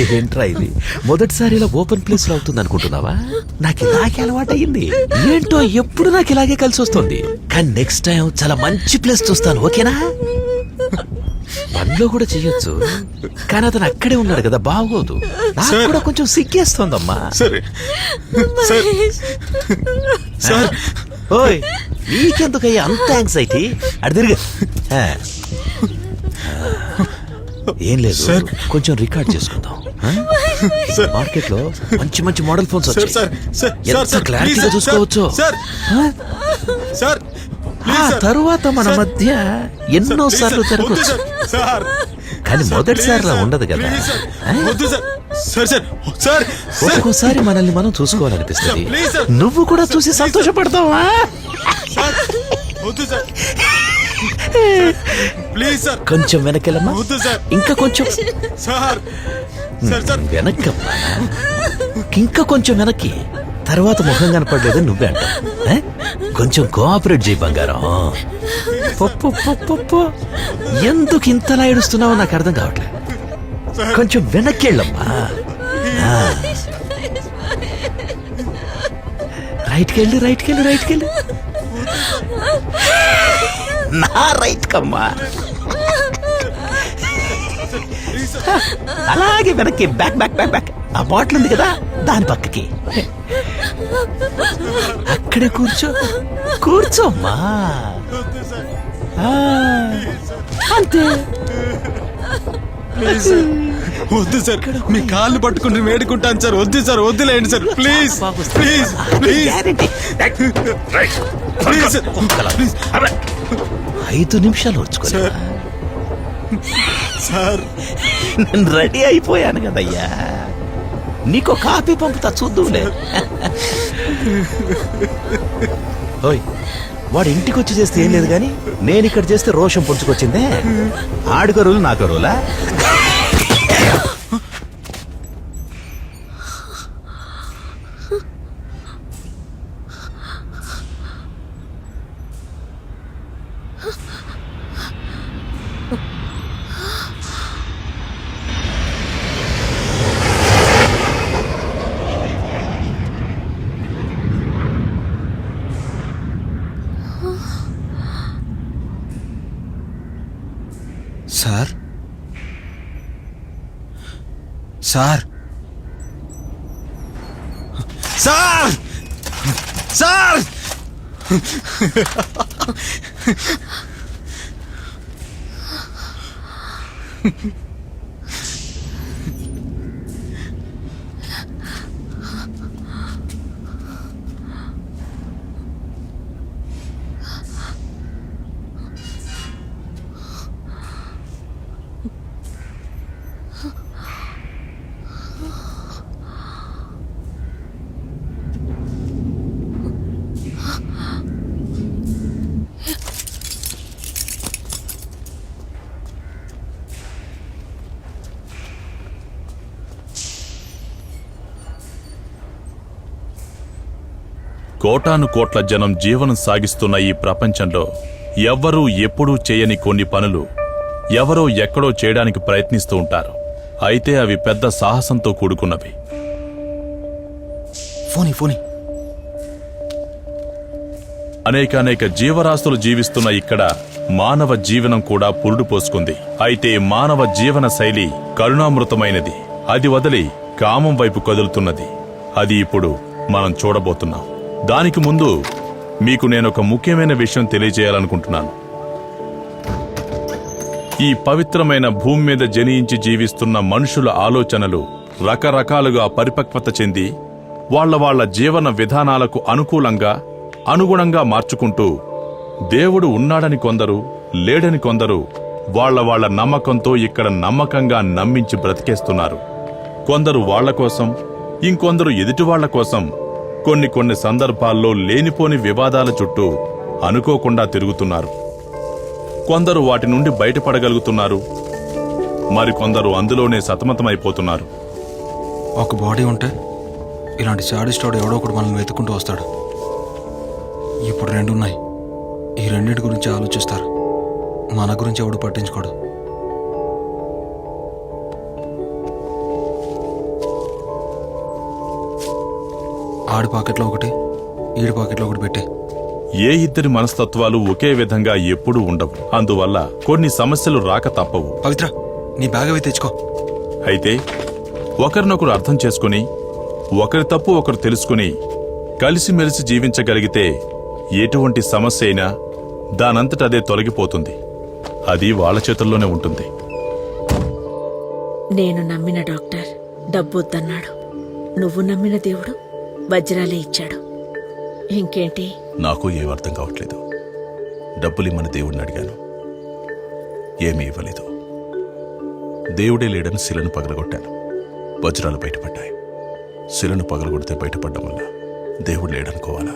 ఏంట్రా ఇది? మొదటిసారి ఇలా ఓపెన్ ప్లేస్లో అవుతుంది అనుకుంటున్నావా? నాకు ఇలాగే అలవాటు అయింది ఏంటో ఎప్పుడు నాకు ఇలాగే కలిసి వస్తుంది. కానీ నెక్స్ట్ టైం చాలా మంచి ప్లేస్ చూస్తాను ఓకేనా? పనిలో కూడా చెయ్యొచ్చు కానీ అతను అక్కడే ఉన్నాడు కదా బాగోదు. నాకు. కూడా కొంచెం సిగ్గేస్తోందమ్మా. సరే. సార్. సార్. ఓయ్ నీకెందుకయ్యా అంత యాంగ్జైటీ అడి తిరిగి. ఏం లేదు. సార్. కొంచెం రికార్డ్ చేసుకుందాం. మార్కెట్లో మంచి మంచి మోడల్ ఫోన్స్ వచ్చాయి సార్ సార్ సార్ క్లారిటీగా చూసుకోవచ్చు సార్? సార్ ఆ. తరువాత మన. మధ్య ఎన్నో సార్లు తిరగచ్చు కానీ సార్, మొదటిసారిలా. ఉండదు కదా. Please sir. ఆ? వద్దు sir sir sir sir sir ఒక్కోసారి మనల్ని మనం చూసుకోవాలనిపిస్తుంది. నువ్వు కూడా చూసి. సంతోషపడతావా ప్లీజ్ సార్ కొంచెం వెనకెళ్ళమ్మా ఇంకా కొంచెం సార్ వెనక్కమ్మా ఇంకా కొంచెం వెనక్కి. తర్వాత ముఖం కనపడలేదు నువ్వే అంటావు. ఆ? కొంచెం కోఆపరేట్ చేయి బంగారం. ఎందుకు ఇంతలా ఏడుస్తున్నావో నాకు అర్థం కావట్లేదు కొంచెం వెనక్కి వెళ్ళమ్మా. రైట్కి వెళ్ళి రైట్కి వెళ్ళి రైట్కి వెళ్ళి. నా రైట్ కమ్మా. అలాగే వెనక్కి బ్యాక్ బ్యాక్ బ్యాక్ బ్యాక్ ఆ బాటిల్ ఉంది కదా దాని పక్కకి. అక్కడే కూర్చో. కూర్చోమ్మా అంతే. ప్లీజ్ సార్ వద్దు సార్. మీ కాళ్ళు పట్టుకుని వేడుకుంటాను సార్. వద్దు సార్ వద్దులేండి sir. Please please please. Please ఐదు నిమిషాలు వచ్చుకోలే సార్. నేను రెడీ అయిపోయాను కదయ్యా. నీకో కాపీ పంపుతా చూద్దులే ఓయ్ వాడు ఇంటికి వచ్చి చేస్తే ఏం లేదు కానీ నేను ఇక్కడ చేస్తే రోషం పుంచుకొచ్చిందే ఆడుకో రోజు నాకో రోజులా సార్ సార్. సార్! సార్! కోటాను కోట్ల జనం జీవనం సాగిస్తున్న ఈ ప్రపంచంలో ఎవ్వరూ ఎప్పుడూ చేయని కొన్ని పనులు ఎవరో ఎక్కడో చేయడానికి ప్రయత్నిస్తూ ఉంటారు. అయితే అవి పెద్ద సాహసంతో కూడుకున్నవి. ఫోని ఫోని. అనేకానేక జీవరాశులు జీవిస్తున్న ఇక్కడ మానవ జీవనం కూడా పురుడు పోసుకుంది. అయితే మానవ జీవన శైలి కరుణామృతమైనది. అది వదిలి కామం వైపు కదులుతున్నది. అది ఇప్పుడు మనం చూడబోతున్నాం. దానికి ముందు మీకు నేను ఒక ముఖ్యమైన విషయం తెలియజేయాలనుకుంటున్నాను. ఈ పవిత్రమైన భూమి మీద జనించి జీవిస్తున్న మనుషుల ఆలోచనలు రకరకాలుగా పరిపక్వత చెంది వాళ్ళ వాళ్ళ జీవన విధానాలకు అనుకూలంగా అనుగుణంగా మార్చుకుంటూ దేవుడు ఉన్నాడని కొందరు లేడని కొందరు వాళ్ళ వాళ్ళ నమ్మకంతో ఇక్కడ నమ్మకంగా నమ్మించి బ్రతికేస్తున్నారు. కొందరు వాళ్ళ కోసం ఇంకొందరు ఎదుటి వాళ్ళ కోసం కొన్ని కొన్ని సందర్భాల్లో లేనిపోని వివాదాల చుట్టూ అనుకోకుండా తిరుగుతున్నారు. కొందరు వాటి నుండి బయటపడగలుగుతున్నారు. మరికొందరు అందులోనే సతమతమైపోతున్నారు. ఒక బాడీ ఉంటే ఇలాంటి సాడిస్టోడు ఎవడో ఒకడు మనల్ని వెతుక్కుంటూ వస్తాడు. ఇప్పుడు రెండు ఉన్నాయి ఈ రెండింటి గురించి ఆలోచిస్తారు. మన గురించి ఎవడు పట్టించుకోడు. ఆడి పాకెట్లో ఒకటి ఈడి పాకెట్లో ఒకటి పెట్టే. ఏ ఇద్దరి మనస్తత్వాలు ఒకే విధంగా ఎప్పుడూ ఉండవు. అందువల్ల కొన్ని సమస్యలు రాక తప్పవు. పవిత్ర నీ బ్యాగ్ అవి తెచ్చుకో. అయితే ఒకరినొకరు అర్థం చేసుకుని ఒకరి తప్పు ఒకరు తెలుసుకుని కలిసిమెలిసి జీవించగలిగితే ఎటువంటి సమస్య అయినా దానంతట అదే తొలగిపోతుంది. అది వాళ్ళ చేతుల్లోనే ఉంటుంది. నేను నమ్మిన డాక్టర్ డబ్బొద్దన్నాడు. నువ్వు నమ్మిన దేవుడు వజ్రాలే ఇచ్చాడు. ఇంకేంటి? నాకు ఏం అర్థం కావట్లేదు. డబ్బులు ఇమ్మని దేవుడిని అడిగాను. ఏమీ ఇవ్వలేదు. దేవుడే లేడని శిలను పగలగొట్టాను. వజ్రాలు బయటపడ్డాయి. శిలను పగలగొడితే బయటపడడం వల్ల దేవుడు లేడనుకోవాలా?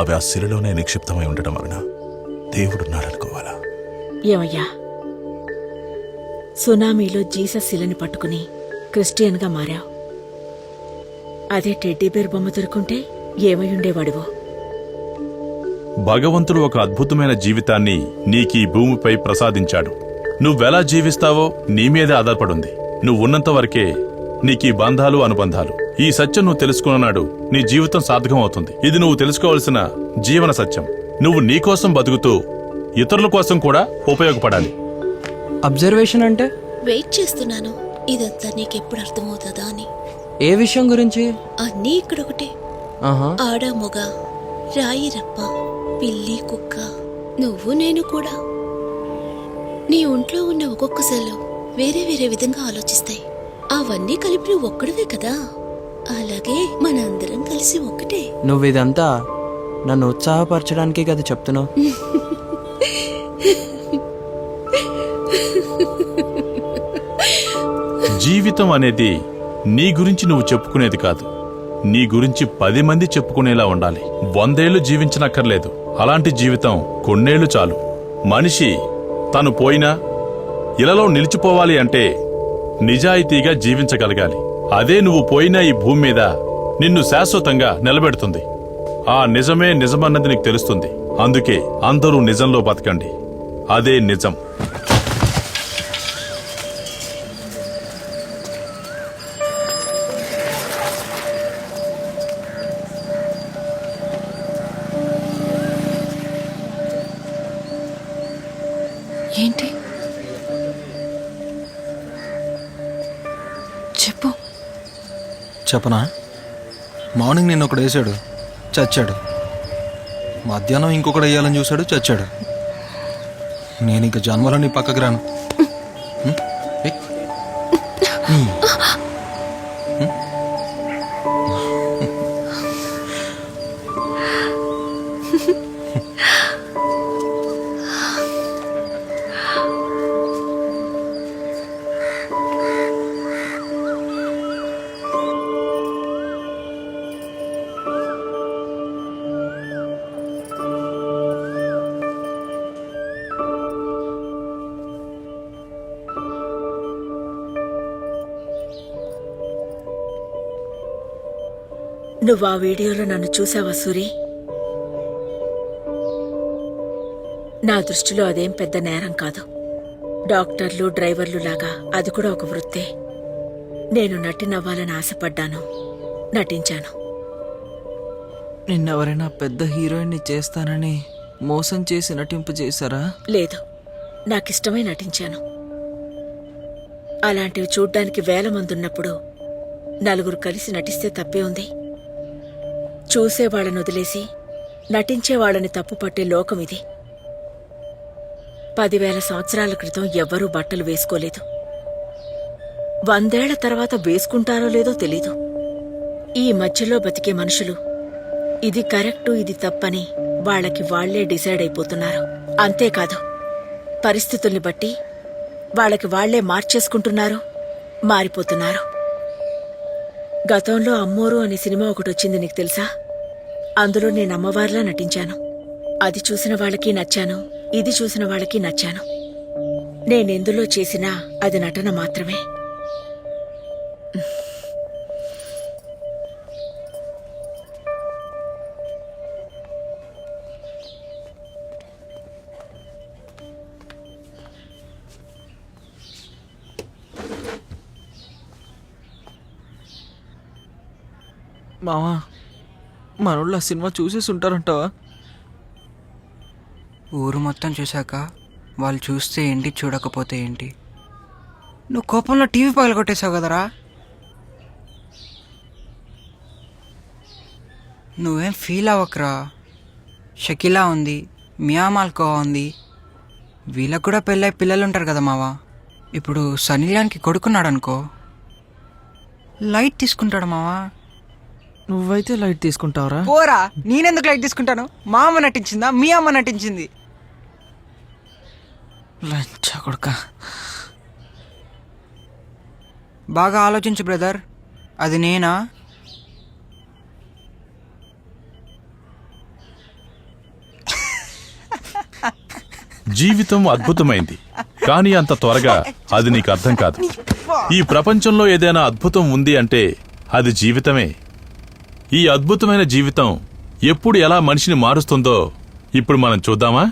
అవి ఆ శిలలోనే నిక్షిప్తమై ఉండటం వలన దేవుడున్నాడనుకోవాలా ఏమయ్యా? సునామీలో జీసస్ శిలని పట్టుకుని క్రిస్టియన్గా మారావు. అదే టెడ్డీ బేర్ బొమ్మ దొరుకుంటే ఏమై ఉండేవాడివో? భగవంతుడు ఒక అద్భుతమైన జీవితాన్ని నీకీ భూమిపై ప్రసాదించాడు. నువ్వెలా జీవిస్తావో నీ మీదే ఆధారపడుంది. నువ్వు ఉన్నంత వరకే నీకీ బంధాలు అనుబంధాలు. ఈ సత్యం నువ్వు తెలుసుకున్నాడు నీ జీవితం సార్థకం అవుతుంది ఇది నువ్వు తెలుసుకోవాల్సిన జీవన సత్యం. నువ్వు నీ కోసం బతుకుతూ ఇతరుల కోసం కూడా ఉపయోగపడాలి. అబ్జర్వేషన్ అంటే? వెయిట్ చేస్తున్నాను. ఇదంతా నీకెప్పుడు అర్థమవుతుందా అని. ఏ విషయం గురించి? అన్నీ ఇక్కడొకటే. ఆహా. ఆడ మొగ రాయి రప్ప పిల్లి కుక్క నువ్వు నేను కూడా. నీ ఒంట్లో ఉన్న ఒక్కొక్క సెల్లు వేరే వేరే విధంగా ఆలోచిస్తాయి. అవన్నీ కలిపి నువ్వు ఒక్కడివే కదా. అలాగే మన అందరం కలిసి ఒక్కటే. నువ్వు ఇదంతా నన్ను ఉత్సాహపరచడానికే కదా చెప్తున్నావు. జీవితం అనేది నీ గురించి నువ్వు చెప్పుకునేది కాదు. నీ గురించి పది మంది చెప్పుకునేలా ఉండాలి. వందేళ్ళు జీవించనక్కర్లేదు. అలాంటి జీవితం కొన్నేళ్ళు చాలు. మనిషి తను పోయినా ఇలలో నిలిచిపోవాలి అంటే నిజాయితీగా జీవించగలగాలి. అదే నువ్వు పోయినా ఈ భూమి మీద నిన్ను శాశ్వతంగా నిలబెడుతుంది. ఆ నిజమే నిజమన్నది నీకు తెలుస్తుంది. అందుకే అందరూ నిజంలో బతకండి. అదే నిజం. చెప్పనా? మార్నింగ్ నిన్న ఒకడు వేసాడు చచ్చాడు. మధ్యాహ్నం ఇంకొకడు వేయాలని చూశాడు చచ్చాడు. నేను ఇంక జన్మలో నీ పక్కకు రాను. నువ్వు ఆ వీడియోలో నన్ను చూసావా సూరి? నా దృష్టిలో అదేం పెద్ద నేరం కాదు. డాక్టర్లు డ్రైవర్లు లాగా అది కూడా ఒక వృత్తే. నేను నటినవ్వాలని ఆశపడ్డాను నటించాను. నిన్నెవరైనా పెద్ద హీరోయిన్ని చేస్తానని మోసం చేసి నటింపు చేశారా? లేదు నాకిష్టమై నటించాను. అలాంటివి చూడ్డానికి వేల మంది ఉన్నప్పుడు నలుగురు కలిసి నటిస్తే తప్పే ఉంది. చూసేవాళ్ళని వదిలేసి నటించేవాళ్ళని తప్పు పట్టే లోకం ఇది. పదివేల సంవత్సరాల క్రితం ఎవ్వరూ బట్టలు వేసుకోలేదు. వందేళ్ళ తర్వాత వేసుకుంటారో లేదో తెలీదు. ఈ మధ్యలో బతికే మనుషులు ఇది కరెక్టు ఇది తప్పని వాళ్ళకి వాళ్ళే డిసైడ్ అయిపోతున్నారు. అంతేకాదు పరిస్థితుల్ని బట్టి వాళ్ళకి వాళ్ళే మార్చేసుకుంటున్నారు మారిపోతున్నారు. గతంలో అమ్మోరు అనే సినిమా ఒకటి వచ్చింది నీకు తెలుసా? అందులో నేను అమ్మవారిలా నటించాను. అది చూసిన వాళ్ళకి నచ్చాను ఇది చూసిన వాళ్ళకి నచ్చాను. నేనెందులో చేసినా అది నటన మాత్రమే. మావా మనోళ్ళు ఆ సినిమా చూసేసి ఉంటారంటావా ఊరు మొత్తం చూశాక వాళ్ళు చూస్తే ఏంటి చూడకపోతే ఏంటి? నువ్వు కోపంలో టీవీ పగలగొట్టేశావు కదరా? నువ్వేం ఫీల్ అవ్వకరా? షకీలా ఉంది మియా మాల్కో ఉంది. వీళ్ళకు కూడా పెళ్ళై పిల్లలు ఉంటారు కదా మావా? ఇప్పుడు సనీలాన్కి కొడుకున్నాడు అనుకో లైట్ తీసుకుంటాడు మావా. నువ్వైతే లైట్ తీసుకుంటావరా. పోరా నేనెందుకు లైట్ తీసుకుంటాను? మా అమ్మ నటించిందా? మీ అమ్మ నటించింది. లంచా కొడుక. బాగా ఆలోచించు బ్రదర్. అది నేనా? జీవితం అద్భుతమైంది. కానీ అంత త్వరగా అది నీకు అర్థం కాదు. ఈ ప్రపంచంలో ఏదైనా అద్భుతం ఉంది అంటే అది జీవితమే. ఈ అద్భుతమైన జీవితం ఎప్పుడు ఎలా మనిషిని మారుస్తుందో ఇప్పుడు మనం చూద్దామా?